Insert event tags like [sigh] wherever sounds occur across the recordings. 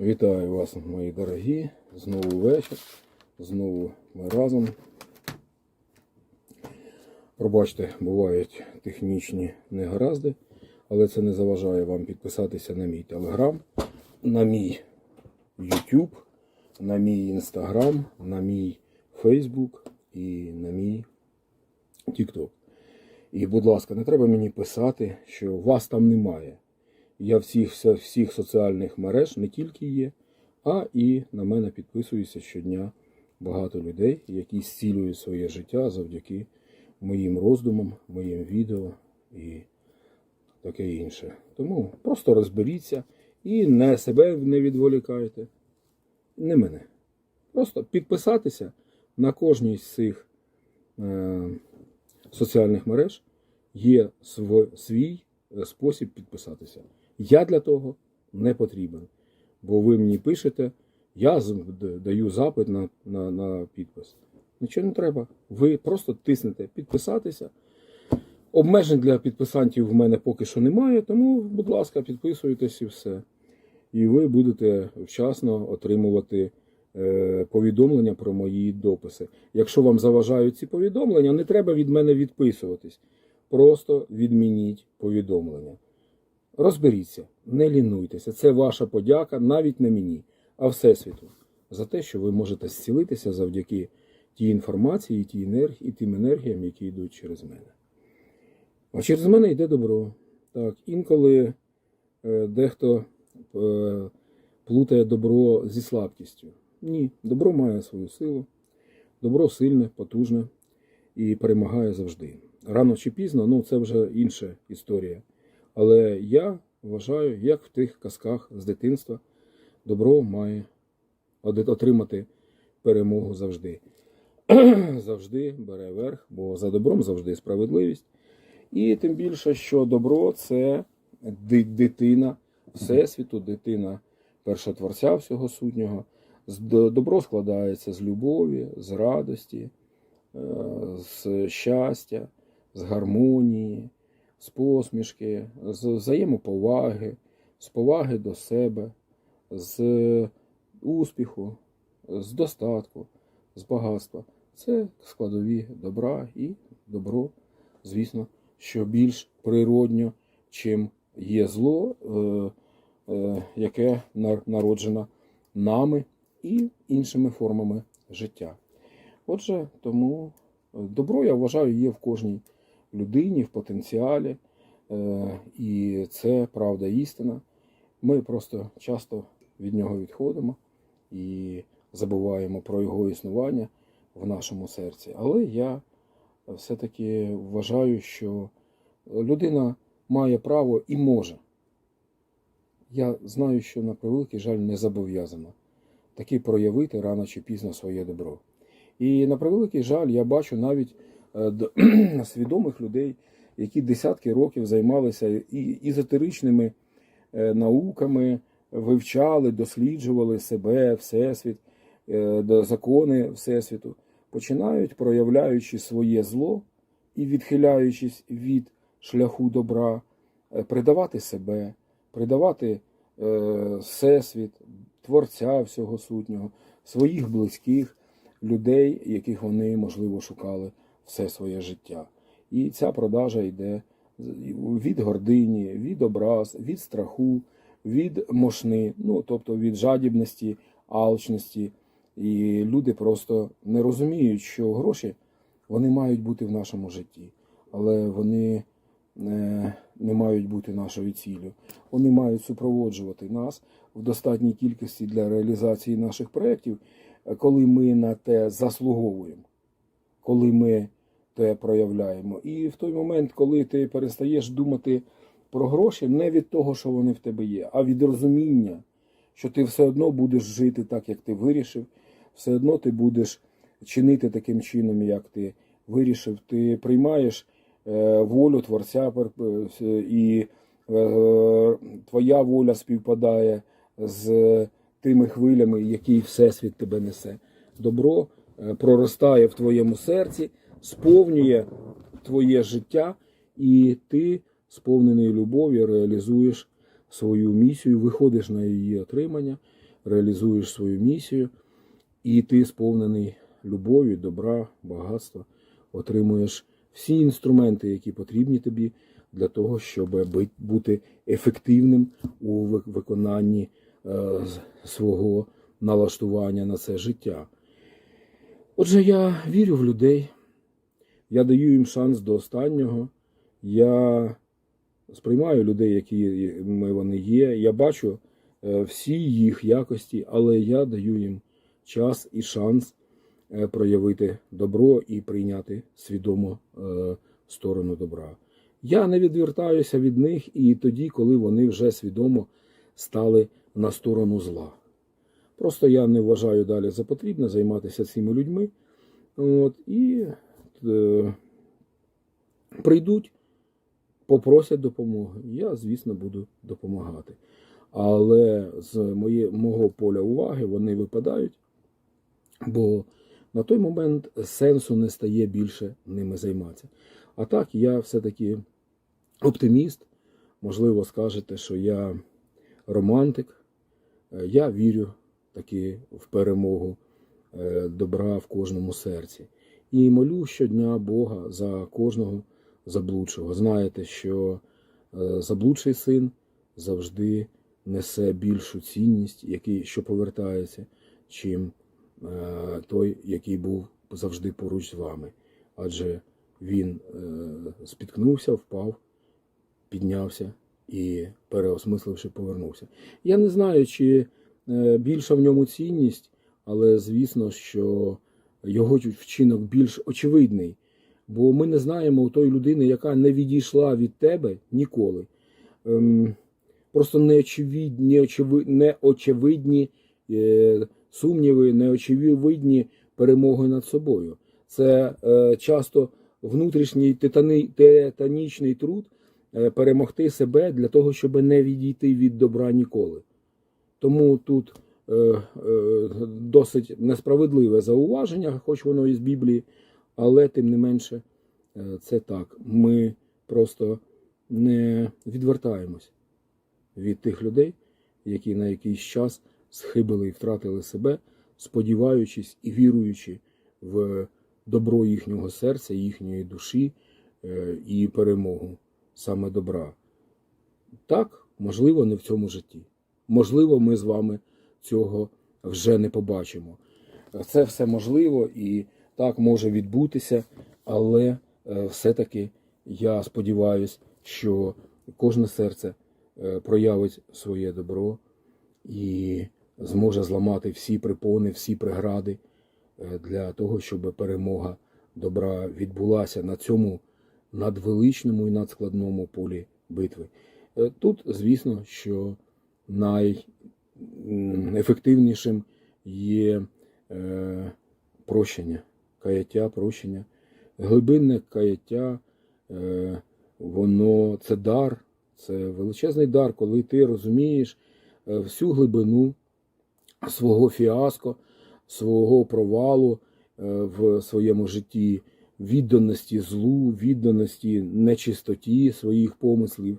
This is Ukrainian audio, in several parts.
Вітаю вас, мої дорогі. Знову вечір. Знову ми разом. Пробачте, бувають технічні негаразди, але це не заважає вам підписатися на мій телеграм, на мій YouTube, на мій інстаграм, на мій Фейсбук і на мій TikTok. І, будь ласка, не треба мені писати, що вас там немає. Я всіх, всіх соціальних мереж не тільки є, а і на мене підписується щодня багато людей, які зцілюють своє життя завдяки моїм роздумам, моїм відео і таке інше. Тому просто розберіться і не себе не відволікайте, не мене. Просто підписатися на кожній з цих е, соціальних мереж є св- свій е, спосіб підписатися. Я для того не потрібен. Бо ви мені пишете, я даю запит на, на, на підпис. Нічого не треба. Ви просто тиснете підписатися. Обмежень для підписантів в мене поки що немає, тому, будь ласка, підписуйтесь і все. І ви будете вчасно отримувати е, повідомлення про мої дописи. Якщо вам заважають ці повідомлення, не треба від мене відписуватись. Просто відмініть повідомлення. Розберіться, не лінуйтеся. Це ваша подяка навіть не мені, а Всесвіту. За те, що ви можете зцілитися завдяки тій інформації, тій енергії, і тим енергіям, які йдуть через мене. А через мене йде добро. Так, інколи е, дехто е, плутає добро зі слабкістю. Ні, добро має свою силу, добро сильне, потужне і перемагає завжди. Рано чи пізно, ну це вже інша історія. Але я вважаю, як в тих казках з дитинства, добро має отримати перемогу завжди. [clears throat] завжди бере верх, бо за добром завжди справедливість. І тим більше, що добро це дитина Всесвіту, дитина першотворця всього сутнього. Добро складається з любові, з радості, е, з щастя, з гармонії, з посмішки, з взаємоповаги, з поваги до себе, з успіху, з достатку, з багатства. Це складові добра і добро, звісно, що більш природньо, чим є зло, е, е, яке нар- народжено нами і іншими формами життя. Отже, тому е, добро, я вважаю, є в кожній людині, в потенціалі, е, і це правда істина. Ми просто часто від нього відходимо і забуваємо про його існування в нашому серці. Але я все-таки вважаю, що людина має право і може. Я знаю, що на превеликий жаль не зобов'язана таки проявити рано чи пізно своє добро. І на превеликий жаль, я бачу навіть [clears throat] свідомих людей, які десятки років займалися і езотеричними е, науками, вивчали, досліджували себе, всесвіт, е, закони Всесвіту, починають, проявляючи своє зло і відхиляючись від шляху добра, е, предавати себе, предавати е, Всесвіт, Творця всього сутнього, своїх близьких людей, яких вони, можливо, шукали все своє життя. І ця продажа йде від гордині, від образ, від страху, від мошни, ну тобто від жадібності, алчності. І люди просто не розуміють, що гроші вони мають бути в нашому житті, але вони е, не мають бути нашою ціллю. Вони мають супроводжувати нас в достатній кількості для реалізації наших проєктів, коли ми на те заслуговуємо, коли ми те проявляємо. І в той момент, коли ти перестаєш думати про гроші, не від того, що вони в тебе є, а від розуміння, що ти все одно будеш жити так, як ти вирішив, все одно ти будеш чинити таким чином, як ти вирішив. Ти приймаєш е, волю Творця е, і е, твоя воля співпадає з тими хвилями, які Всесвіт тебе несе. Добро проростає в твоєму серці, сповнює твоє життя, і ти, сповнений любов'ю, реалізуєш свою місію, виходиш на її отримання, реалізуєш свою місію, і ти сповнений любові, добра, багатства, отримуєш всі інструменти, які потрібні тобі для того, щоб бути ефективним у виконанні е, свого налаштування на це життя. Отже, я вірю в людей, я даю їм шанс до останнього. Я сприймаю людей, які вони є. Я бачу е, всі їх якості, але я даю їм час і шанс е, проявити добро і прийняти свідомо е, сторону добра. Я не відвертаюся від них і тоді, коли вони вже свідомо стали на сторону зла. Просто я не вважаю далі за потрібне займатися цими людьми. От, і е, прийдуть, попросять допомоги. Я, звісно, буду допомагати. Але з моє, мого поля уваги вони випадають, бо на той момент сенсу не стає більше ними займатися. А так, я все-таки оптиміст. Можливо, скажете, що я романтик. Е, Я вірю таки в перемогу е, добра в кожному серці. І молю щодня Бога за кожного заблудшого. Знаєте, що е, заблудший син завжди несе більшу цінність, який, що повертається, чим е, той, який був завжди поруч з вами. Адже він е, спіткнувся, впав, піднявся і, переосмисливши, повернувся. Я не знаю, чи більша в ньому цінність, але звісно, що його вчинок більш очевидний. Бо ми не знаємо у тої людини, яка не відійшла від тебе ніколи. Ем, просто неочевидні, неочеви, неочевидні е, сумніви, неочевидні перемоги над собою. Це е, часто внутрішній титани, титанічний труд е, перемогти себе для того, щоб не відійти від добра ніколи. Тому тут досить несправедливе зауваження, хоч воно із Біблії, але тим не менше е, це так. Ми просто не відвертаємось від тих людей, які на якийсь час схибили і втратили себе, сподіваючись і віруючи в добро їхнього серця, їхньої душі е, і перемогу саме добра. Так, можливо, не в цьому житті. Можливо, ми з вами цього вже не побачимо. Це все можливо і так може відбутися, але е, все-таки я сподіваюся, що кожне серце е, проявить своє добро і зможе зламати всі препони, всі прегради е, для того, щоб перемога добра відбулася на цьому надвеличному і надскладному полі битви. Тут, звісно, що найефективнішим є е, прощення, каяття, прощення. Глибинне каяття, е, воно це дар, це величезний дар, коли ти розумієш е, всю глибину свого фіаско, свого провалу в своєму житті, відданості злу, відданості нечистоті своїх помислів.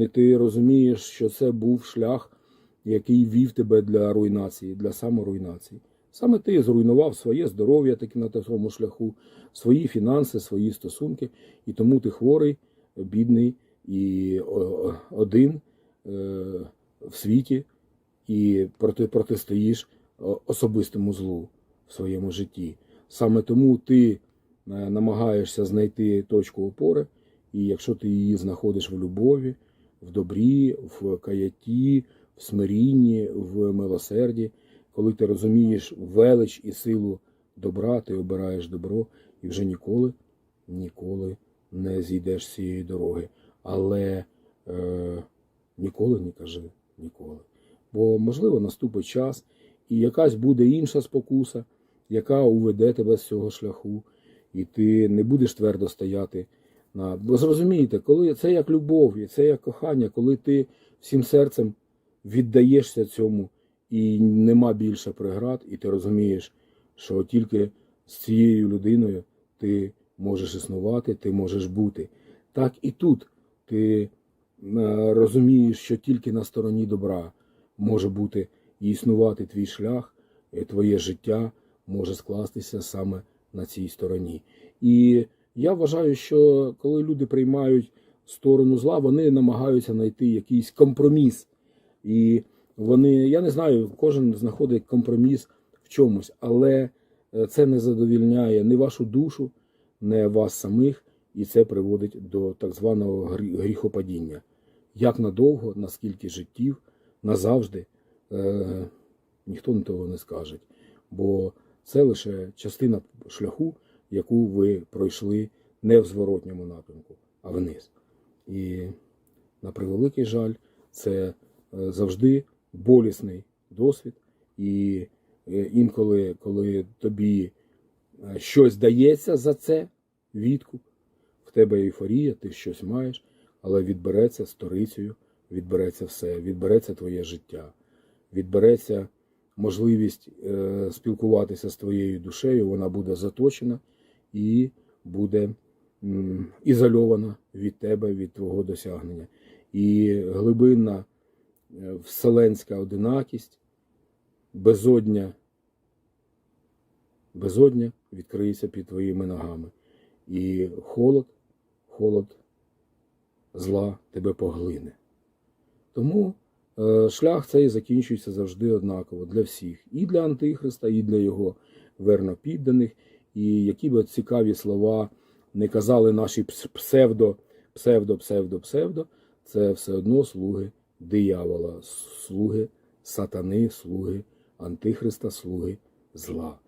І ти розумієш, що це був шлях, який вів тебе для руйнації, для саморуйнації. Саме ти зруйнував своє здоров'я таки на такому шляху, свої фінанси, свої стосунки, і тому ти хворий, бідний і один е, в світі, і проти, протистоїш особистому злу в своєму житті. Саме тому ти е, намагаєшся знайти точку опори, і якщо ти її знаходиш в любові, в добрі, в каятті, в смирінні, в милосерді, коли ти розумієш велич і силу добра, ти обираєш добро і вже ніколи, ніколи не зійдеш з цієї дороги. Але е, ніколи не кажи ніколи. Бо, можливо, наступить час, і якась буде інша спокуса, яка уведе тебе з цього шляху, і ти не будеш твердо стояти на. Бо зрозумієте, коли це як любов, це як кохання, коли ти всім серцем віддаєшся цьому, і нема більше преград, і ти розумієш, що тільки з цією людиною ти можеш існувати, ти можеш бути. Так і тут ти е, розумієш, що тільки на стороні добра може бути і існувати твій шлях, е, твоє життя може скластися саме на цій стороні. І я вважаю, що коли люди приймають сторону зла, вони намагаються знайти якийсь компроміс. І вони, я не знаю, кожен знаходить компроміс в чомусь, але е, це не задовільняє ні вашу душу, ні вас самих, і це приводить до так званого гріхопадіння. Як надовго, наскільки життів, назавжди, е, ніхто на того не скаже. Бо це лише частина шляху, яку ви пройшли не в зворотньому напрямку, а вниз. І на превеликий жаль, це завжди болісний досвід. І е, інколи, коли тобі е, щось дається за це, відкуп, в тебе ейфорія, ти щось маєш, але відбереться сторицею, відбереться все, відбереться твоє життя, відбереться можливість е, спілкуватися з твоєю душею, вона буде заточена і буде ізольована від тебе, від твого досягнення. І глибинна е, вселенська одинакість, безодня, безодня відкриється під твоїми ногами. І холод, холод зла тебе поглине. Тому е, шлях цей закінчується завжди однаково для всіх. І для Антихриста, і для його вернопідданих. І які б цікаві слова не казали наші псевдо, псевдо, псевдо, псевдо, це все одно слуги диявола, слуги сатани, слуги Антихриста, слуги зла.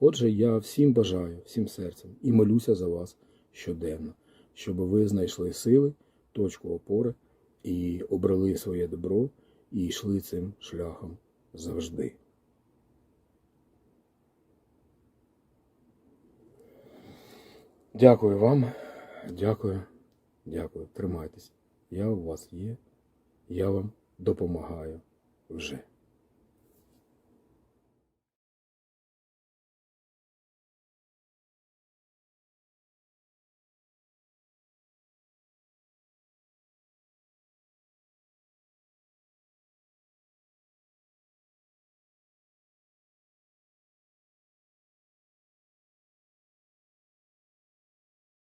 Отже, я всім бажаю, всім серцем і молюся за вас щоденно, щоб ви знайшли сили, точку опори і обрали своє добро і йшли цим шляхом завжди. Дякую вам, дякую, дякую. Тримайтеся. Я у вас є, я вам допомагаю вже.